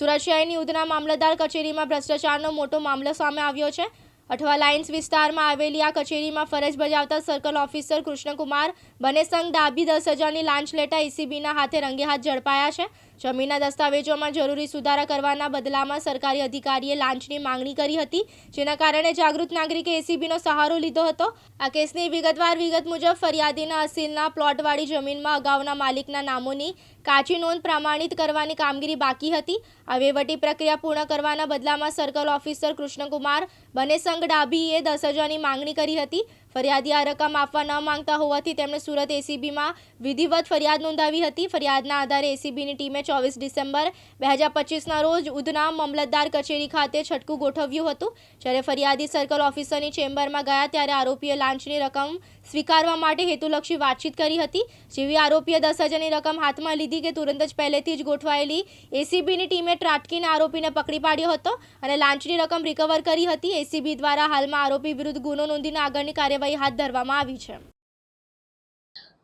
સુરત શહેરની ઉધના મામલતદાર કચેરીમાં ભ્રષ્ટાચારનો મોટો મામલો સામે આવ્યો છે. અઠવા લાઇન્સ વિસ્તારમાં આવેલી આ કચેરીમાં ફરજ બજાવતા સર્કલ ઓફિસર કૃષ્ણકુમાર બનેસંગ ડાબી દસ હજારની લાંચ લેતા એસીબીના હાથે રંગે હાથ ઝડપાયા છે. જમીનના દસ્તાવેજોમાં જરૂરી સુધારા કરવાના બદલામાં સરકારી અધિકારીએ લાંચની માંગણી કરી હતી, જેના કારણે જાગૃત નાગરિકે એસીબીનો સહારો લીધો હતો. આ કેસની વિગતવાર વિગત મુજબ ફરિયાદીના અસીલના પ્લોટવાળી જમીનમાં અગાઉના માલિકના નામોની કાચી નોંધ પ્રમાણિત કરવાની કામગીરી બાકી હતી. આ વહીવટી પ્રક્રિયા પૂર્ણ કરવાના બદલામાં સર્કલ ઓફિસર કૃષ્ણકુમાર બનેસંગ ડાભીએ દસ હજારની માંગણી કરી હતી. ફરિયાદી આ રકમ આપવા ન માંગતા હોવાથી તેમણે સુરત એસીબીમાં વિધિવત ફરિયાદ નોંધાવી હતી. ફરિયાદના આધારે એસીબીની ટીમે ચોવીસ ડિસેમ્બર બે હજાર પચીસના રોજ ઉધના મામલતદાર કચેરી ખાતે છટકું ગોઠવ્યું હતું. જ્યારે ફરિયાદી સર્કલ ઓફિસરની ચેમ્બરમાં ગયા ત્યારે આરોપીએ લાંચની રકમ સ્વીકારવા માટે હેતુલક્ષી વાતચીત કરી હતી. જેવી આરોપીએ દસ હજારની રકમ હાથમાં લીધી કે તુરંત જ પહેલેથી જ ગોઠવાયેલી એસીબીની ટીમે ત્રાટકીને આરોપીને પકડી પાડ્યો હતો અને લાંચની રકમ રિકવર કરી હતી. એસીબી દ્વારા હાલમાં આરોપી વિરુદ્ધ ગુનો નોંધીને આગળની કાર્યવાહી હાથ ધરવામાં આવી છે.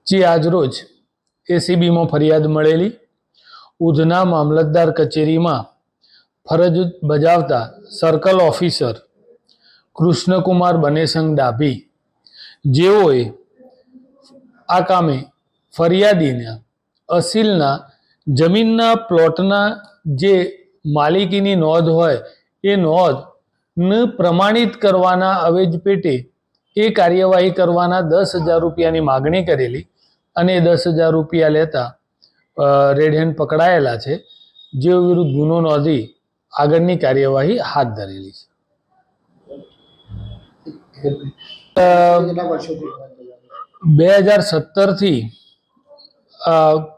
જે, આજરોજ એસીબીમાં ફરિયાદ મળેલી. ઉધના મામલતદાર કચેરીમાં ફરજ બજાવતા સર્કલ ઓફિસર કૃષ્ણકુમાર બનેસંગ ડાભી જેઓએ આ કામે ફરિયાદીના અસીલના જમીનના પ્લોટના જે માલિકીની નોંધ હોય એ નોંધને પ્રમાણિત કરવાના અવેજ પેટે એ કાર્યવાહી કરવાના દસ હજાર રૂપિયાની માગણી કરેલી અને દસ હજાર રૂપિયા લેતા રેડ પકડાયેલા છે, જેઓ વિરુદ્ધ ગુનો નોંધી આગળની કાર્યવાહી હાથ ધરેલી છે. બે હજાર સત્તરથી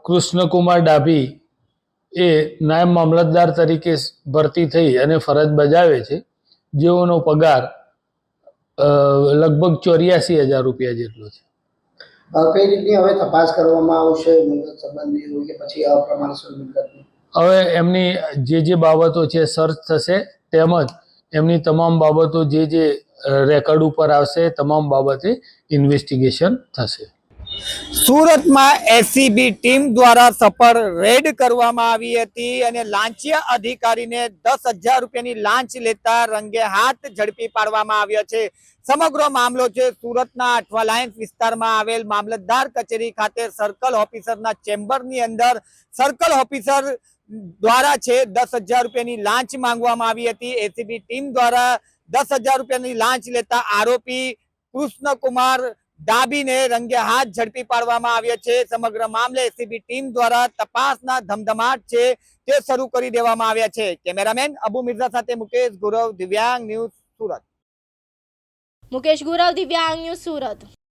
કૃષ્ણકુમાર ડાભી એ નાયબ મામલતદાર તરીકે ભરતી થઈ અને ફરજ બજાવે છે. જેઓનો પગાર લગભગ ચોર્યાસી હજાર રૂપિયા જેટલો છે. કઈ રીતની હવે તપાસ કરવામાં આવશે મિલકત સંબંધી હોય કે પછી અપ્રમાણસર મિલકતની હવે એમની જે જે બાબતો છે સર્ચ થશે તેમજ એમની તમામ બાબતો જે જે રેકોર્ડ ઉપર આવશે તમામ બાબતે ઇન્વેસ્ટિગેશન થશે. સુરતમાં એસીબી ટીમ દ્વારા સફળ રેડ કરવામાં આવી હતી અને લાંચિયા અધિકારીને દસ હજાર રૂપિયાની લાંચ લેતા રંગે હાથ ઝડપી પાડવામાં આવ્યો છે. સમગ્ર મામલો છે સુરતના અઠવા લાઇન્સ વિસ્તારમાં આવેલ મામલતદાર કચેરી ખાતે સર્કલ ઓફિસરના ચેમ્બરની અંદર સર્કલ ઓફિસર દ્વારા છે દસ હજાર રૂપિયાની લાંચ માંગવામાં આવી હતી. એસીબી ટીમ દ્વારા દસ હજાર રૂપિયાની લાંચ લેતા આરોપી કૃષ્ણકુમાર ડાબીને રંગે હાથ ઝડપી પાડવામાં આવ્યા છે. સમગ્ર મામલે એસીબી ટીમ દ્વારા તપાસના ધમધમાટ છે તે શરૂ કરી દેવામાં આવ્યા છે. કેમેરામેન અબુ મિર્ઝા સાથે મુકેશ ગુરવ, દિવ્યાંગ ન્યૂઝ સુરત. મુકેશ ગુરવ, દિવ્યાંગ ન્યૂઝ સુરત.